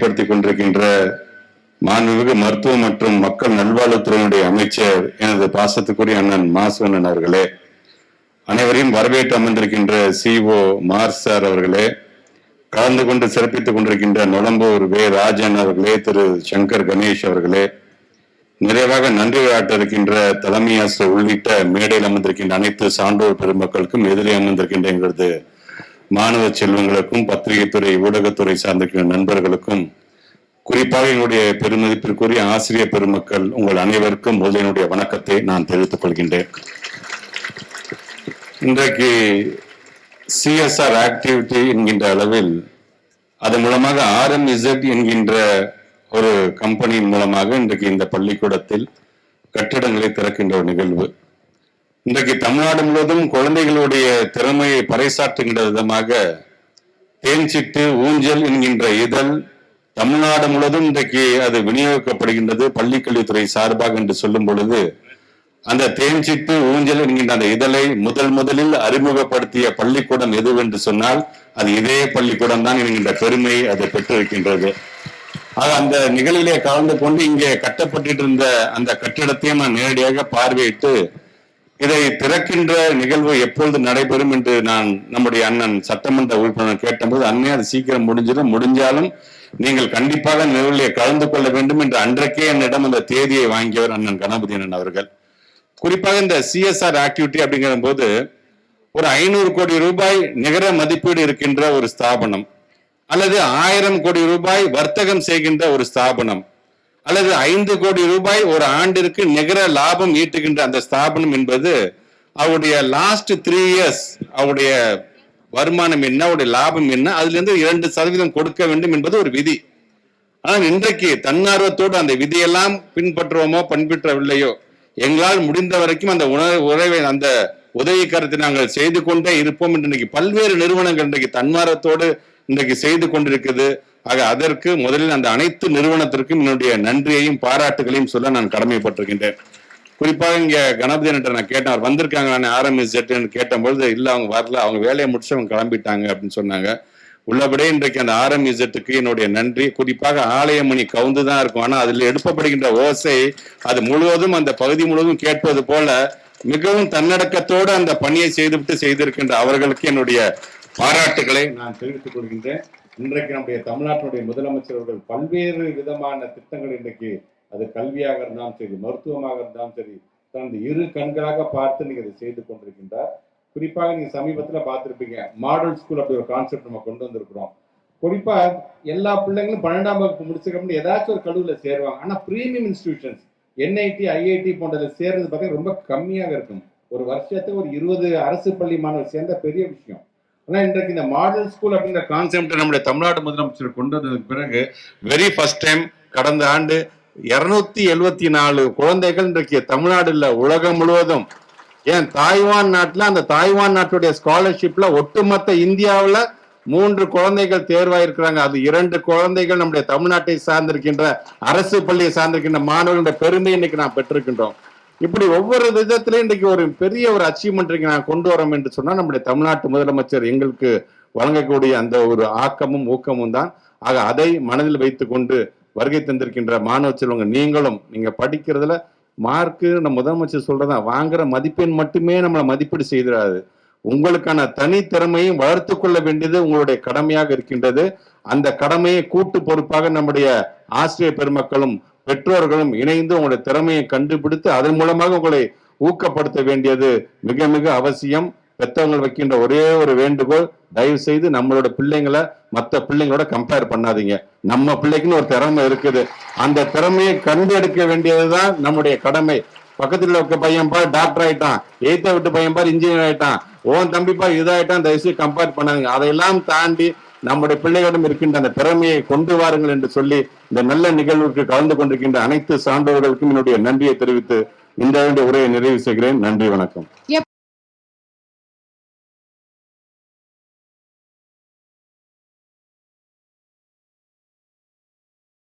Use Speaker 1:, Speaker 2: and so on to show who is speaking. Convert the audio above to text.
Speaker 1: செயல்படுத்திக் கொண்டிருக்கின்ற மாண்புமிகு மருத்துவ மற்றும் மக்கள் நல்வாழ்வுத்துறையினுடைய அமைச்சர் எனது பாசத்துக்குரிய அண்ணன் மாசுவண்ணன் அவர்களே அனைவரையும் வரவேற்று அமர்ந்திருக்கின்ற சிஓ மார் சார் அவர்களே கலந்து கொண்டு சிறப்பித்துக் கொண்டிருக்கின்ற நுழம்பூர் வே ராஜன் அவர்களே திரு சங்கர் கணேஷ் அவர்களே நிறைவாக நன்றி விளையாட்ட இருக்கின்ற தலைமை ஆசிரியர் உள்ளிட்ட மேடையில் அமர்ந்திருக்கின்ற அனைத்து சான்றோர் பெருமக்களுக்கும் எதிரே அமர்ந்திருக்கின்ற எங்களது மாணவ செல்வங்களுக்கும் பத்திரிகைத்துறை ஊடகத்துறை சார்ந்த நண்பர்களுக்கும் குறிப்பாக என்னுடைய பெருமதிப்பிற்குரிய ஆசிரியர் பெருமக்கள் உங்கள் அனைவருக்கும் முதலினுடைய வணக்கத்தை நான் தெரிவித்துக் கொள்கின்றேன். இன்றைக்கு சிஎஸ்ஆர் ஆக்டிவிட்டி என்கின்ற அளவில் அதன் மூலமாக ஆர்எம்இசட் என்கின்ற ஒரு கம்பெனியின் மூலமாக இன்றைக்கு இந்த பள்ளிக்கூடத்தில் கட்டிடங்களை திறக்கின்ற ஒரு நிகழ்வு. இன்றைக்கு தமிழ்நாடு முழுவதும் குழந்தைகளுடைய திறமையை பறைசாற்றுகின்ற விதமாக தேன்சிட்டு ஊஞ்சல் என்கின்ற இதழ் தமிழ்நாடு முழுவதும் இன்றைக்கு அது விநியோகிக்கப்படுகின்றது பள்ளிக்கல்வித்துறை சார்பாக என்று சொல்லும் பொழுது அந்த தேன்சிட்டு ஊஞ்சல் என்கின்ற அந்த இதழை முதல் முதலில் அறிமுகப்படுத்திய பள்ளிக்கூடம் எதுவென்று சொன்னால் அது இதே பள்ளிக்கூடம் தான் என்கின்ற பெருமையை அது பெற்றிருக்கின்றது. ஆக அந்த நிகழ்விலே கலந்து கொண்டு இங்கே கட்டப்பட்டு இருந்த அந்த கட்டிடத்தையும் நான் நேரடியாக பார்வையிட்டு இதை திறக்கின்ற நிகழ்வு எப்பொழுது நடைபெறும் என்று நான் நம்முடைய அண்ணன் சட்டமன்ற உறுப்பினர் கேட்டபோது அண்ணே அது சீக்கிரம் முடிஞ்சிடும். முடிஞ்சாலும் நீங்கள் கண்டிப்பாக நிகழ்வுகளை கலந்து கொள்ள வேண்டும் என்று அன்றைக்கே என்னிடம் அந்த தேதியை வாங்கியவர் அண்ணன் கணபதி அண்ணன் அவர்கள். குறிப்பாக இந்த சிஎஸ்ஆர் ஆக்டிவிட்டி அப்படிங்கிற போது ஒரு ஐநூறு கோடி ரூபாய் நிகர மதிப்பீடு இருக்கின்ற ஒரு ஸ்தாபனம் அல்லது ஆயிரம் கோடி ரூபாய் வர்த்தகம் செய்கின்ற ஒரு ஸ்தாபனம். அல்லது ஐந்து கோடி ரூபாய் ஒரு ஆண்டிற்கு நிகர லாபம் ஈட்டுகின்ற அந்த ஸ்தாபனம் என்பது அவருடைய லாஸ்ட் த்ரீ இயர்ஸ் அவருடைய வருமானம் என்ன அவருடைய லாபம் என்ன அதுல இருந்து இரண்டு சதவீதம் கொடுக்க வேண்டும் என்பது ஒரு விதி. ஆனால் இன்றைக்கு தன்னார்வத்தோடு அந்த விதியெல்லாம் பின்பற்றுவோமோ பின்பற்றவில்லையோ எங்களால் முடிந்த வரைக்கும் அந்த உணர் உறவை அந்த உதவி கருத்தை நாங்கள் செய்து கொண்டே இருப்போம் என்று இன்னைக்கு பல்வேறு நிறுவனங்கள் இன்றைக்கு தன்மாரத்தோடு இன்றைக்கு செய்து கொண்டிருக்குது. ஆக அதற்கு முதலில் அந்த அனைத்து நிறுவனத்திற்கும் என்னுடைய நன்றியையும் பாராட்டுகளையும் சொல்ல நான் கடமைப்பட்டிருக்கின்றேன். குறிப்பாக இங்க கணபதி நான் கேட்டேன் அவர் வந்திருக்காங்க நான் ஆரம்பிச்சுன்னு கேட்டபொழுது இல்ல அவங்க வரல. அவங்க வேலையை முடிச்சு அவங்க கிளம்பிட்டாங்க அப்படின்னு சொன்னாங்க. உள்ளபடியே இன்றைக்கு அந்த ஆர்எம்இசட்டுக்கு என்னுடைய நன்றி. குறிப்பாக ஆலயமணி கவுந்து தான் இருக்கும். ஆனா அதில் எழுப்பப்படுகின்ற ஓசை அது முழுவதும் அந்த பகுதி முழுவதும் கேட்பது போல மிகவும் தன்னடக்கத்தோடு அந்த பணியை செய்துவிட்டு செய்திருக்கின்ற அவர்களுக்கு என்னுடைய பாராட்டுகளை நான் தெரிவித்துக் கொள்கின்றேன். இன்றைக்கு நம்முடைய தமிழ்நாட்டினுடைய முதலமைச்சர்கள் பல்வேறு விதமான திட்டங்கள் இன்றைக்கு அது கல்வியாக இருந்தாலும் சரி மருத்துவமாக இருந்தாலும் சரி தனது இரு கண்களாக பார்த்து நீங்க அதை செய்து கொண்டிருக்கின்றார். குறிப்பாக நீங்க சமீபத்துல பார்த்துருப்பீங்க மாடல் ஸ்கூல் அப்படி ஒரு கான்செப்ட் நம்ம கொண்டு வந்திருக்கிறோம். குறிப்பா எல்லா பிள்ளைங்களும் பன்னெண்டாம் வகுப்பு முடிச்சுக்கணும் ஏதாச்சும் ஒரு கல்லூரியில சேருவாங்க. ஆனா பிரீமியம் இன்ஸ்டிடியூஷன்ஸ் என்ஐடி ஐஐடி போன்றதை சேர்றது பார்த்தீங்கன்னா ரொம்ப கம்மியாக இருக்கும். ஒரு வருஷத்துக்கு ஒரு இருபது அரசு பள்ளி மாணவர் சேர்ந்த பெரிய விஷயம். ஆனால் இன்றைக்கு இந்த மாடல் ஸ்கூல் அப்படிங்கிற கான்செப்டை நம்முடைய தமிழ்நாடு முதலமைச்சர் கொண்டு வந்ததுக்கு பிறகு வெரி ஃபர்ஸ்ட் டைம் கடந்த ஆண்டு இருநூத்தி எழுபத்தி நாலு குழந்தைகள் இன்றைக்கு தமிழ்நாடு உலகம் முழுவதும். ஏன் தாய்வான் நாட்டில் அந்த தாய்வான் நாட்டுடைய ஸ்காலர்ஷிப்ல ஒட்டுமொத்த இந்தியாவில் மூன்று குழந்தைகள் தேர்வாயிருக்கிறாங்க. அது இரண்டு குழந்தைகள் நம்முடைய தமிழ்நாட்டை சார்ந்திருக்கின்ற அரசு பள்ளியை சார்ந்திருக்கின்ற மாணவர்களுடைய பெருமை இன்னைக்கு நான் பெற்றிருக்கின்றோம். இப்படி ஒவ்வொரு விதத்திலையும் இன்றைக்கு ஒரு பெரிய ஒரு அச்சீவ்மெண்ட் நான் கொண்டு வரோம் என்று சொன்னா நம்முடைய தமிழ்நாட்டு முதலமைச்சர் எங்களுக்கு வழங்கக்கூடிய அந்த ஒரு ஆக்கமும் ஊக்கமும் தான். ஆக அதை மனதில் வைத்துக் கொண்டு வருகை தந்திருக்கின்ற மாணவ செல்வங்க நீங்களும் நீங்க படிக்கிறதுல மார்க்கு நம்ம முதலமைச்சர் சொல்றதா வாங்குற மதிப்பெண் மட்டுமே நம்மளை மதிப்பீடு செய்திடாது உங்களுக்கான தனித்திறமையும் வளர்த்து கொள்ள வேண்டியது உங்களுடைய கடமையாக இருக்கின்றது. அந்த கடமையை கூட்டு பொறுப்பாக நம்முடைய ஆசிரியர் பெருமக்களும் பெற்றோர்களும் இணைந்து உங்களுடைய திறமையை கண்டுபிடித்து அதன் மூலமாக உங்களை ஊக்கப்படுத்த வேண்டியது மிக மிக அவசியம். பெற்றவங்கள் வைக்கின்ற ஒரே ஒரு வேண்டுகோள் தயவு செய்து நம்மளோட பிள்ளைங்களை மற்ற பிள்ளைங்களோட கம்பேர் பண்ணாதீங்க. நம்ம பிள்ளைக்குன்னு ஒரு திறமை இருக்குது. அந்த திறமையை கண்டெடுக்க வேண்டியதுதான் நம்முடைய கடமை. பக்கத்துல இருக்க பையன் பார் டாக்டர் ஆயிட்டான். எய்த்த விட்டு பையன் பார் இன்ஜினியர் ஆயிட்டான். ஓன் தம்பிப்பா இதாயிட்டான் தயவுசெய்து கம்பேர் பண்ணாதீங்க. அதையெல்லாம் தாண்டி நம்முடைய பிள்ளைகளிடம் இருக்கின்ற அந்த திறமையை கொண்டு வாருங்கள் என்று சொல்லி இந்த நல்ல நிகழ்வுக்கு கலந்து கொண்டிருக்கின்ற அனைத்து சான்றோர்களுக்கும் என்னுடைய நன்றியை தெரிவித்து இந்த உரையை நிறைவு செய்கிறேன். நன்றி வணக்கம்.